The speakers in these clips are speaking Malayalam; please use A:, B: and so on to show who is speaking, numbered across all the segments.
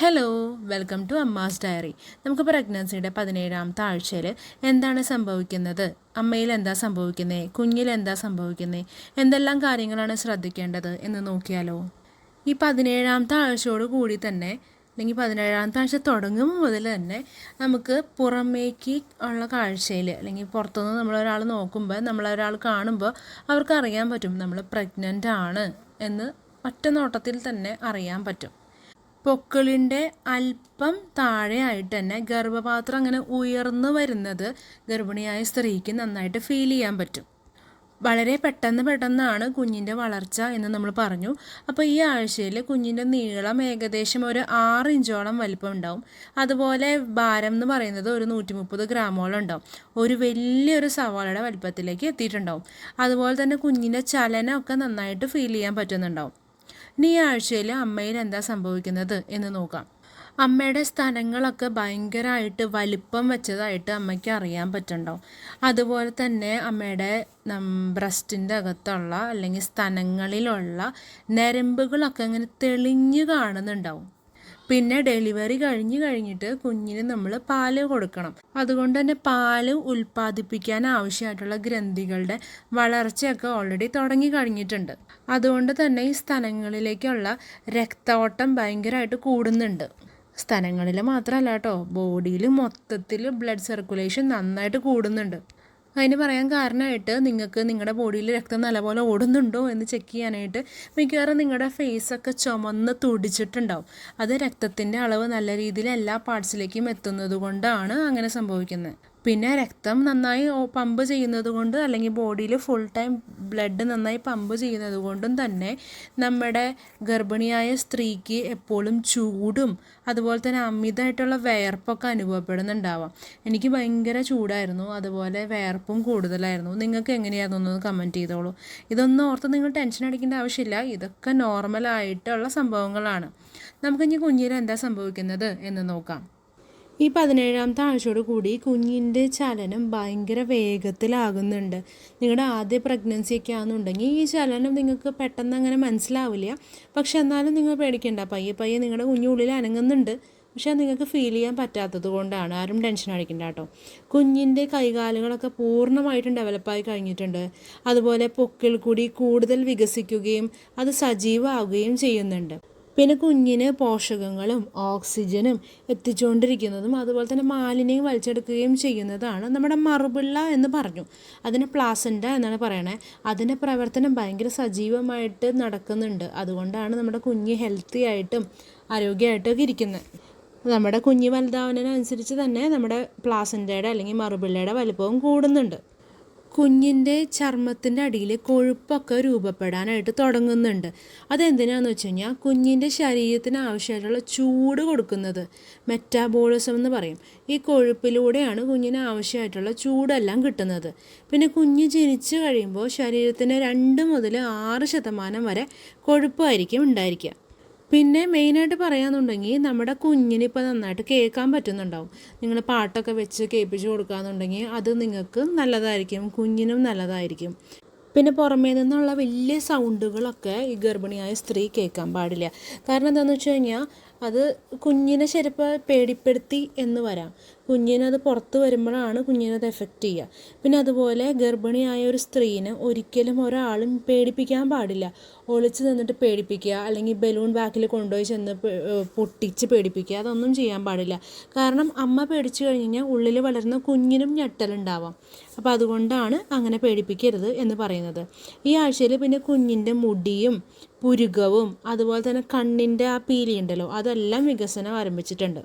A: Hello welcome to Amma's diary നമുക്ക് പ്രഗ്നൻസിയുടെ പതിനേഴാമത്തെ ആഴ്ചയിൽ എന്താണ് സംഭവിക്കുന്നത്? അമ്മയിൽ എന്താ സംഭവിക്കുന്നത് കുഞ്ഞിൽ എന്താ സംഭവിക്കുന്നത് എന്തെല്ലാം കാര്യങ്ങളാണ് ശ്രദ്ധിക്കേണ്ടത് എന്ന് നോക്കിയാലോ? ഈ പതിനേഴാമത്തെ ആഴ്ചയോട് കൂടി തന്നെ അല്ലെങ്കിൽ പതിനേഴാമത്തെ ആഴ്ച തുടങ്ങും മുതൽ തന്നെ നമുക്ക് പുറമേക്ക് ഉള്ള കാഴ്ചയിൽ അല്ലെങ്കിൽ പുറത്തുനിന്ന് നമ്മളൊരാൾ നോക്കുമ്പോൾ നമ്മളൊരാൾ കാണുമ്പോൾ അവർക്ക് അറിയാൻ പറ്റും നമ്മൾ പ്രഗ്നന്റ് ആണ് എന്ന് ഒറ്റ നോട്ടത്തിൽ തന്നെ അറിയാൻ പറ്റും. പൊക്കിളിന്റെ അല്പം താഴെയായിട്ട് തന്നെ ഗർഭപാത്രം അങ്ങനെ ഉയർന്നു വരുന്നത് ഗർഭിണിയായ സ്ത്രീക്ക് നന്നായിട്ട് ഫീൽ ചെയ്യാൻ പറ്റും. വളരെ പെട്ടെന്ന് പെട്ടെന്നാണ് കുഞ്ഞിന്റെ വളർച്ച എന്ന് നമ്മൾ പറഞ്ഞു. അപ്പോൾ ഈ ആഴ്ചയിൽ കുഞ്ഞിന്റെ നീളം ഏകദേശം ഒരു ആറ് ഇഞ്ചോളം വലിപ്പം ഉണ്ടാവും. അതുപോലെ ഭാരം എന്ന് പറയുന്നത് ഒരു നൂറ്റി മുപ്പത് ഗ്രാമോളം ഉണ്ടാവും. ഒരു വലിയൊരു സവാളയുടെ വലിപ്പത്തിലേക്ക് എത്തിയിട്ടുണ്ടാവും. അതുപോലെ തന്നെ കുഞ്ഞിന്റെ ചലനമൊക്കെ നന്നായിട്ട് ഫീൽ ചെയ്യാൻ പറ്റുന്നുണ്ടാവും. ഇനി ഈ ആഴ്ചയിൽ അമ്മയിൽ എന്താ സംഭവിക്കുന്നത് എന്ന് നോക്കാം. അമ്മയുടെ സ്ഥലങ്ങളൊക്കെ ഭയങ്കരമായിട്ട് വലിപ്പം വെച്ചതായിട്ട് അമ്മയ്ക്ക് അറിയാൻ പറ്റുന്നുണ്ടാവും അതുപോലെ തന്നെ അമ്മയുടെ ബ്രസ്റ്റിന്റെ അകത്തുള്ള അല്ലെങ്കിൽ സ്ഥലങ്ങളിലുള്ള നരമ്പുകളൊക്കെ അങ്ങനെ തെളിഞ്ഞു കാണുന്നുണ്ടാവും. പിന്നെ ഡെലിവറി കഴിഞ്ഞ് കഴിഞ്ഞിട്ട് കുഞ്ഞിന് നമ്മൾ പാൽ കൊടുക്കണം. അതുകൊണ്ട് തന്നെ പാൽ ഉൽപ്പാദിപ്പിക്കാൻ ആവശ്യമായിട്ടുള്ള ഗ്രന്ഥികളുടെ വളർച്ചയൊക്കെ ഓൾറെഡി തുടങ്ങി കഴിഞ്ഞിട്ടുണ്ട്. അതുകൊണ്ട് തന്നെ ഈ സ്ഥലങ്ങളിലേക്കുള്ള രക്തോട്ടം ഭയങ്കരമായിട്ട് കൂടുന്നുണ്ട്. സ്ഥലങ്ങളിൽ മാത്രമല്ല കേട്ടോ ബോഡിയിൽ മൊത്തത്തിൽ ബ്ലഡ് സർക്കുലേഷൻ നന്നായിട്ട് കൂടുന്നുണ്ട്. അതിന് പറയാൻ കാരണമായിട്ട് നിങ്ങൾക്ക് നിങ്ങളുടെ ബോഡിയിൽ രക്തം നല്ലപോലെ ഓടുന്നുണ്ടോ എന്ന് ചെക്ക് ചെയ്യാനായിട്ട് മിക്കവാറും നിങ്ങളുടെ ഫേസൊക്കെ ചുമന്ന് തുടിച്ചിട്ടുണ്ടാവും. അത് രക്തത്തിന്റെ അളവ് നല്ല രീതിയിൽ എല്ലാ പാർട്സിലേക്കും എത്തുന്നത് കൊണ്ടാണ് അങ്ങനെ സംഭവിക്കുന്നത്. പിന്നെ രക്തം നന്നായി പമ്പ് ചെയ്യുന്നത് കൊണ്ട് അല്ലെങ്കിൽ ബോഡിയിൽ ഫുൾ ടൈം ബ്ലഡ് നന്നായി പമ്പ് ചെയ്യുന്നത് കൊണ്ടും തന്നെ നമ്മുടെ ഗർഭിണിയായ സ്ത്രീക്ക് എപ്പോഴും ചൂടും അതുപോലെ തന്നെ അമിതമായിട്ടുള്ള വേർപ്പൊക്കെ അനുഭവപ്പെടുന്നുണ്ടാവാം. എനിക്ക് ഭയങ്കര ചൂടായിരുന്നു അതുപോലെ വേർപ്പും കൂടുതലായിരുന്നു. നിങ്ങൾക്ക് എങ്ങനെയായിരുന്നു? ഒന്ന് കമന്റ് ചെയ്തോളൂ. ഇതൊന്നും ഓർത്ത് നിങ്ങൾ ടെൻഷൻ അടിക്കേണ്ട ആവശ്യമില്ല. ഇതൊക്കെ നോർമലായിട്ടുള്ള സംഭവങ്ങളാണ്. നമുക്കിനി കുഞ്ഞിന് എന്താ സംഭവിക്കുന്നത് എന്ന് നോക്കാം. ഈ പതിനേഴാമത്തെ ആഴ്ചയോട് കൂടി കുഞ്ഞിന്റെ ചലനം ഭയങ്കര വേഗത്തിലാകുന്നുണ്ട്. നിങ്ങളുടെ ആദ്യ പ്രഗ്നൻസി ഒക്കെ ആണെന്നുണ്ടെങ്കിൽ ഈ ചലനം നിങ്ങൾക്ക് പെട്ടെന്ന് അങ്ങനെ മനസ്സിലാവില്ല. പക്ഷെ എന്നാലും നിങ്ങൾ പേടിക്കേണ്ട. പയ്യെ പയ്യെ നിങ്ങളുടെ കുഞ്ഞുള്ളിൽ അനങ്ങുന്നുണ്ട്. പക്ഷേ നിങ്ങൾക്ക് ഫീൽ ചെയ്യാൻ പറ്റാത്തത് കൊണ്ടാണ്. ആരും ടെൻഷൻ അടിക്കണ്ട കേട്ടോ. കുഞ്ഞിന്റെ കൈകാലുകളൊക്കെ പൂർണമായിട്ടും ഡെവലപ്പായി കഴിഞ്ഞിട്ടുണ്ട്. അതുപോലെ പൊക്കിൽ കൂടി കൂടുതൽ വികസിക്കുകയും അത് സജീവമാവുകയും ചെയ്യുന്നുണ്ട്. പിന്നെ കുഞ്ഞിന് പോഷകങ്ങളും ഓക്സിജനും എത്തിച്ചുകൊണ്ടിരിക്കുന്നതും അതുപോലെ തന്നെ മാലിന്യം വലിച്ചെടുക്കുകയും ചെയ്യുന്നതാണ് നമ്മുടെ മറുപിള്ള എന്ന് പറഞ്ഞു. അതിന് പ്ലാസന്റ എന്നാണ് പറയണേ. അതിന്റെ പ്രവർത്തനം ഭയങ്കര സജീവമായിട്ട് നടക്കുന്നുണ്ട്. അതുകൊണ്ടാണ് നമ്മുടെ കുഞ്ഞ് ഹെൽത്തി ആയിട്ടും ആരോഗ്യമായിട്ടൊക്കെ ഇരിക്കുന്നത് നമ്മുടെ കുഞ്ഞ് വലുതാവുന്നതിനനുസരിച്ച് തന്നെ നമ്മുടെ പ്ലാസന്റയുടെ അല്ലെങ്കിൽ മറുപിള്ളയുടെ വലുപ്പവും കൂടുന്നുണ്ട്. കുഞ്ഞിന്റെ ചർമ്മത്തിന്റെ അടിയിൽ കൊഴുപ്പൊക്കെ രൂപപ്പെടാനായിട്ട് തുടങ്ങുന്നുണ്ട്. അതെന്തിനാന്ന് വെച്ച് കഴിഞ്ഞാൽ കുഞ്ഞിന്റെ ശരീരത്തിന് ആവശ്യമായിട്ടുള്ള ചൂട് കൊടുക്കുന്നത് മെറ്റാബോളിസം എന്ന് പറയും. ഈ കൊഴുപ്പിലൂടെയാണ് കുഞ്ഞിന് ആവശ്യമായിട്ടുള്ള ചൂടെല്ലാം കിട്ടുന്നത്. പിന്നെ കുഞ്ഞ് ജനിച്ചു കഴിയുമ്പോൾ ശരീരത്തിന് രണ്ട് മുതൽ ആറ് ശതമാനം വരെ കൊഴുപ്പായിരിക്കും ഉണ്ടായിരിക്കുക. പിന്നെ മെയിനായിട്ട് പറയാന്നുണ്ടെങ്കിൽ നമ്മുടെ കുഞ്ഞിന് ഇപ്പോൾ നന്നായിട്ട് കേൾക്കാൻ പറ്റുന്നുണ്ടാവും. നിങ്ങൾ പാട്ടൊക്കെ വെച്ച് കേൾപ്പിച്ച് കൊടുക്കുകയെന്നുണ്ടെങ്കിൽ അത് നിങ്ങൾക്ക് നല്ലതായിരിക്കും കുഞ്ഞിനും നല്ലതായിരിക്കും. പിന്നെ പുറമേ നിന്നുള്ള വലിയ സൗണ്ടുകളൊക്കെ ഈ ഗർഭിണിയായ സ്ത്രീ കേൾക്കാൻ പാടില്ല. കാരണം എന്താണെന്ന് വെച്ച് കഴിഞ്ഞാൽ അത് കുഞ്ഞിനെ ചിലപ്പോൾ പേടിപ്പെടുത്തി എന്ന് വരാം. കുഞ്ഞിനത് പുറത്ത് വരുമ്പോഴാണ് കുഞ്ഞിനത് എഫക്റ്റ് ചെയ്യുക. പിന്നെ അതുപോലെ ഗർഭിണിയായ ഒരു സ്ത്രീനെ ഒരിക്കലും ഒരാളും പേടിപ്പിക്കാൻ പാടില്ല. ഒളിച്ച് നിന്നിട്ട് പേടിപ്പിക്കുക അല്ലെങ്കിൽ ബലൂൺ ബാക്കിൽ കൊണ്ടുപോയി ചെന്ന് പൊട്ടിച്ച് പേടിപ്പിക്കുക അതൊന്നും ചെയ്യാൻ പാടില്ല. കാരണം അമ്മ പേടിച്ചു കഴിഞ്ഞ് കഴിഞ്ഞാൽ ഉള്ളിൽ വളരുന്ന കുഞ്ഞിനും ഞെട്ടലുണ്ടാവാം അപ്പോൾ അതുകൊണ്ടാണ് അങ്ങനെ പേടിപ്പിക്കരുത് എന്ന് പറയുന്നത്. ഈ ആഴ്ചയിൽ പിന്നെ കുഞ്ഞിന്റെ മുടിയും പുരുകവും അതുപോലെ തന്നെ കണ്ണിന്റെ ആ പീലി ഉണ്ടല്ലോ അതെല്ലാം വികസനം ആരംഭിച്ചിട്ടുണ്ട്.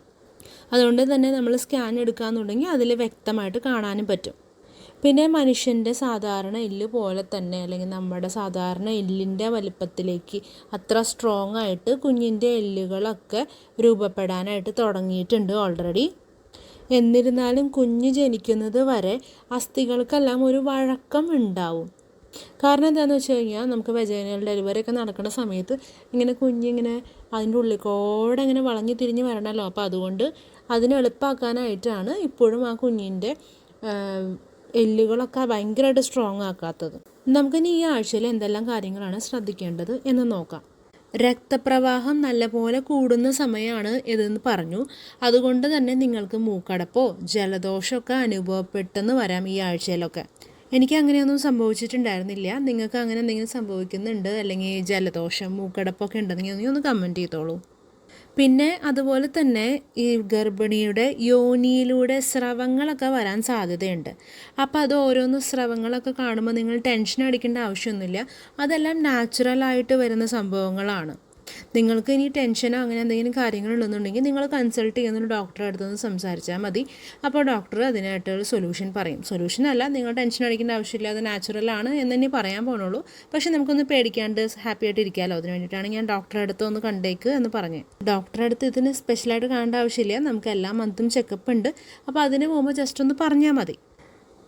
A: അതുകൊണ്ട് തന്നെ നമ്മൾ സ്കാൻ എടുക്കുകയെന്നുണ്ടെങ്കിൽ അതിൽ വ്യക്തമായിട്ട് കാണാനും പറ്റും. പിന്നെ മനുഷ്യന്റെ സാധാരണ എല്ല് പോലെ തന്നെ അല്ലെങ്കിൽ നമ്മുടെ സാധാരണ എല്ലിന്റെ വലിപ്പത്തിലേക്ക് അത്ര സ്ട്രോങ് ആയിട്ട് കുഞ്ഞിന്റെ എല്ലുകളൊക്കെ രൂപപ്പെടാനായിട്ട് തുടങ്ങിയിട്ടുണ്ട് ഓൾറെഡി എന്നിരുന്നാലും കുഞ്ഞ് ജനിക്കുന്നത് വരെ അസ്ഥികൾക്കെല്ലാം ഒരു വഴക്കം ഉണ്ടാവും. കാരണം എന്താണെന്ന് വെച്ച് കഴിഞ്ഞാൽ നമുക്ക് വെജൈനൽ ഡെലിവറി ഒക്കെ നടക്കുന്ന സമയത്ത് ഇങ്ങനെ കുഞ്ഞിങ്ങനെ അതിന്റെ ഉള്ളിൽ കൂടെ ഇങ്ങനെ വളഞ്ഞു തിരിഞ്ഞ് വരണമല്ലോ അപ്പോൾ അതുകൊണ്ട് അതിനെ എളുപ്പമാക്കാനായിട്ടാണ് ഇപ്പോഴും ആ കുഞ്ഞിന്റെ എല്ലുകളൊക്കെ ഭയങ്കരമായിട്ട് സ്ട്രോങ് ആക്കാത്തത്. നമുക്കിനി ഈ ആഴ്ചയിൽ എന്തെല്ലാം കാര്യങ്ങളാണ് ശ്രദ്ധിക്കേണ്ടത് എന്ന് നോക്കാം. രക്തപ്രവാഹം നല്ലപോലെ കൂടുന്ന സമയമാണ് ഇതെന്ന് പറഞ്ഞു. അതുകൊണ്ട് തന്നെ നിങ്ങൾക്ക് മൂക്കടപ്പോ ജലദോഷമൊക്കെ അനുഭവപ്പെട്ടെന്ന് വരാം ഈ ആഴ്ചയിലൊക്കെ. എനിക്ക് അങ്ങനെയൊന്നും സംഭവിച്ചിട്ടുണ്ടായിരുന്നില്ല. നിങ്ങൾക്ക് അങ്ങനെ എന്തെങ്കിലും സംഭവിക്കുന്നുണ്ട്? അല്ലെങ്കിൽ ജലദോഷം മൂക്കടപ്പൊക്കെ ഉണ്ടെങ്കിൽ നീ ഒന്ന് കമന്റ് ചെയ്തോളൂ. പിന്നെ അതുപോലെ തന്നെ ഈ ഗർഭിണിയുടെ യോനിയിലൂടെ സ്രവങ്ങളൊക്കെ വരാൻ സാധ്യതയുണ്ട്. അപ്പോൾ അത് ഓരോന്ന് സ്രവങ്ങളൊക്കെ കാണുമ്പോൾ നിങ്ങൾ ടെൻഷൻ അടിക്കേണ്ട ആവശ്യമൊന്നുമില്ല. അതെല്ലാം നാച്ചുറലായിട്ട് വരുന്ന സംഭവങ്ങളാണ്. നിങ്ങൾക്ക് ഇനി ടെൻഷനോ അങ്ങനെ എന്തെങ്കിലും കാര്യങ്ങളുണ്ടെന്നുണ്ടെങ്കിൽ നിങ്ങൾ കൺസൾട്ട് ചെയ്യുന്ന ഡോക്ടറെ അടുത്തൊന്ന് സംസാരിച്ചാൽ മതി. അപ്പോൾ ഡോക്ടർ അതിനായിട്ടൊരു സൊല്യൂഷൻ പറയും. സൊല്യൂഷൻ അല്ല നിങ്ങൾ ടെൻഷൻ അടിക്കേണ്ട ആവശ്യമില്ല അത് നാച്ചുറലാണ് എന്ന് തന്നെ പറയാൻ പോകുന്നുള്ളൂ പക്ഷേ നമുക്കൊന്ന് പേടിക്കാണ്ട് ഹാപ്പി ആയിട്ട് ഇരിക്കാമല്ലോ അതിന് വേണ്ടിയിട്ടാണ് ഞാൻ ഡോക്ടറെ അടുത്ത് ഒന്ന് കണ്ടേക്ക് എന്ന് പറഞ്ഞു ഡോക്ടറെ അടുത്ത് ഇതിന് സ്പെഷ്യലായിട്ട് കാണേണ്ട ആവശ്യമില്ല. നമുക്ക് എല്ലാ മന്തും ചെക്കപ്പ് ഉണ്ട്. അപ്പോൾ അതിന് പോകുമ്പോൾ ജസ്റ്റ് ഒന്ന് പറഞ്ഞാൽ മതി.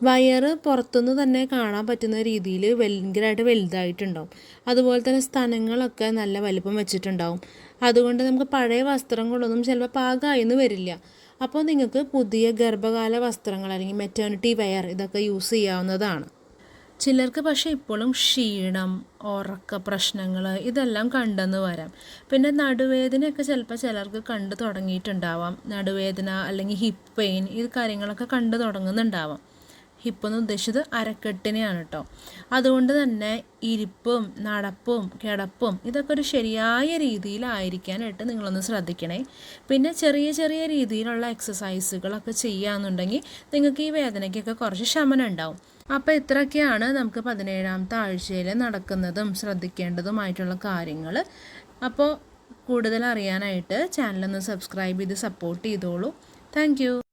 A: വയറ് പുറത്തുനിന്ന് തന്നെ കാണാൻ പറ്റുന്ന രീതിയിൽ ഭയങ്കരമായിട്ട് വലുതായിട്ടുണ്ടാവും. അതുപോലെ തന്നെ സ്ഥലങ്ങളൊക്കെ നല്ല വലിപ്പം വെച്ചിട്ടുണ്ടാവും. അതുകൊണ്ട് നമുക്ക് പഴയ വസ്ത്രങ്ങളൊന്നും ചിലപ്പോൾ പാകമായിന്ന് വരില്ല. അപ്പോൾ നിങ്ങൾക്ക് പുതിയ ഗർഭകാല വസ്ത്രങ്ങൾ അല്ലെങ്കിൽ മെറ്റേണിറ്റി വെയർ ഇതൊക്കെ യൂസ് ചെയ്യാവുന്നതാണ്. ചിലർക്ക് പക്ഷേ ഇപ്പോഴും ക്ഷീണം ഉറക്ക പ്രശ്നങ്ങൾ ഇതെല്ലാം കണ്ടെന്ന് വരാം. പിന്നെ നടുവേദനയൊക്കെ ചിലപ്പോൾ ചിലർക്ക് കണ്ടു തുടങ്ങിയിട്ടുണ്ടാവാം. നടുവേദന അല്ലെങ്കിൽ ഹിപ്പ് പെയിൻ ഇത് കാര്യങ്ങളൊക്കെ കണ്ടു തുടങ്ങുന്നുണ്ടാവാം. ഹിപ്പ് എന്ന് ഉദ്ദേശിച്ചത് അരക്കെട്ടിനെയാണ് കേട്ടോ അതുകൊണ്ട് തന്നെ ഇരിപ്പും നടപ്പും കിടപ്പും ഇതൊക്കെ ഒരു ശരിയായ രീതിയിലായിരിക്കാനായിട്ട് നിങ്ങളൊന്ന് ശ്രദ്ധിക്കണേ. പിന്നെ ചെറിയ ചെറിയ രീതിയിലുള്ള എക്സസൈസുകളൊക്കെ ചെയ്യുകയെന്നുണ്ടെങ്കിൽ നിങ്ങൾക്ക് ഈ വേദനയ്ക്കൊക്കെ കുറച്ച് ശമനം ഉണ്ടാവും. അപ്പോൾ ഇത്രയൊക്കെയാണ് നമുക്ക് പതിനേഴാമത്തെ ആഴ്ചയിൽ നടക്കുന്നതും ശ്രദ്ധിക്കേണ്ടതുമായിട്ടുള്ള കാര്യങ്ങൾ അപ്പോൾ കൂടുതൽ അറിയാനായിട്ട് ചാനലൊന്ന് സബ്സ്ക്രൈബ് ചെയ്ത് സപ്പോർട്ട് ചെയ്തോളൂ. താങ്ക്